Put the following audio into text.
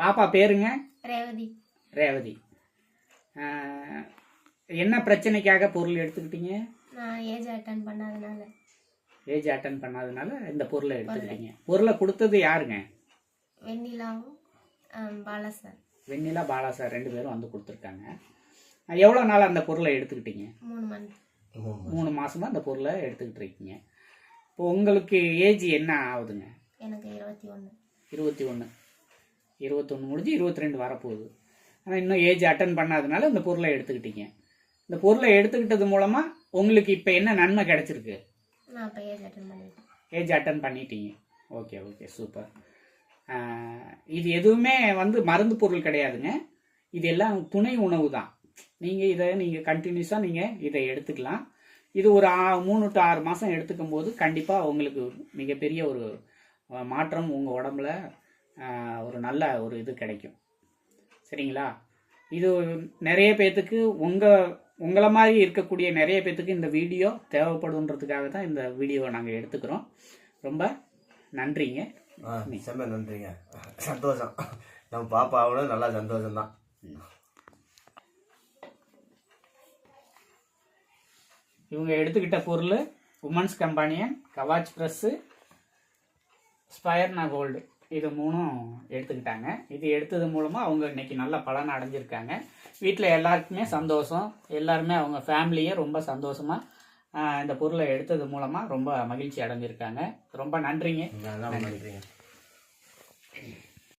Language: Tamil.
பாப்பா பேருங்க? ரேவதி. ரேவதி. என்ன பிரச்சனைக்காக பொருள் எடுத்துக்கிட்டீங்க? நான் ஏஜ் அட்டன் பண்ணாதனால. ஏஜ் அட்டன் பண்ணாதனால இந்த பொருளை எடுத்துக்கிட்டீங்க. பொருளை கொடுத்தது யாருங்க? வெண்ணிலாவும் பாலா சார். வெண்ணிலா பாலா சார் ரெண்டு பேரும் வந்து கொடுத்துருக்காங்க. எவ்வளோ நாள் அந்த பொருளை எடுத்துக்கிட்டீங்க? மூணு மந்த். மூணு மாசமா அந்த பொருளை எடுத்துக்கிட்டு இருக்கீங்க. இப்போ உங்களுக்கு ஏஜ் என்ன ஆகுதுங்க? எனக்கு இருபத்தி ஒன்று இருபத்தி ஒன்று இருபத்தொன்று முடிஞ்சு இருபத்தி ரெண்டு வரப்போகுது. ஆனால் இன்னும் ஏஜ் அட்டன் பண்ணாதனால இந்த பொருளை எடுத்துக்கிட்டீங்க. இந்த பொருளை எடுத்துக்கிட்டது மூலமாக உங்களுக்கு இப்போ என்ன நன்மை கிடைச்சிருக்கு? ஏஜ் அட்டன் பண்ணிட்டீங்க. ஓகே ஓகே சூப்பர் இது எதுவுமே வந்து மருந்து பொருள் கிடையாதுங்க. இது எல்லாம் துணை உணவு தான். நீங்கள் இதை நீங்கள் கண்டினியூஸாக நீங்கள் இதை எடுத்துக்கலாம். இது ஒரு ஆ- மூணு டு ஆறு மாதம் எடுத்துக்கும் போது கண்டிப்பாக உங்களுக்கு மிகப்பெரிய ஒரு மாற்றம் உங்கள் உடம்புல ஒரு நல்ல ஒரு இது கிடைக்கும். சரிங்களா? இது நிறைய பேர்த்துக்கு உங்கள் உங்களை மாதிரி இருக்கக்கூடிய நிறைய பேர்த்துக்கு இந்த வீடியோ தேவைப்படுன்றதுக்காக தான் இந்த வீடியோவை நாங்கள் எடுத்துக்கிறோம். ரொம்ப நன்றிங்க. செம்ம நன்றிங்க. சந்தோஷம். நம்ம பாப்பாவோட நல்லா சந்தோஷம் தான் இவங்க எடுத்துக்கிட்ட பொருள் உமன்ஸ் கம்பானியன் கவாச் ப்ரெஸ்ஸு ஸ்பயர்னா கோல்டு இது மூணும் எடுத்துக்கிட்டாங்க. இது எடுத்தது மூலமாக அவங்க இன்னைக்கு நல்ல பலன் அடைஞ்சிருக்காங்க. வீட்டில் எல்லாருக்குமே சந்தோஷம். எல்லாருமே அவங்க ஃபேமிலியும் ரொம்ப சந்தோஷமாக இந்த பொருளை எடுத்தது மூலமாக ரொம்ப மகிழ்ச்சி அடைஞ்சிருக்காங்க. ரொம்ப நன்றிங்க. நன்றிங்க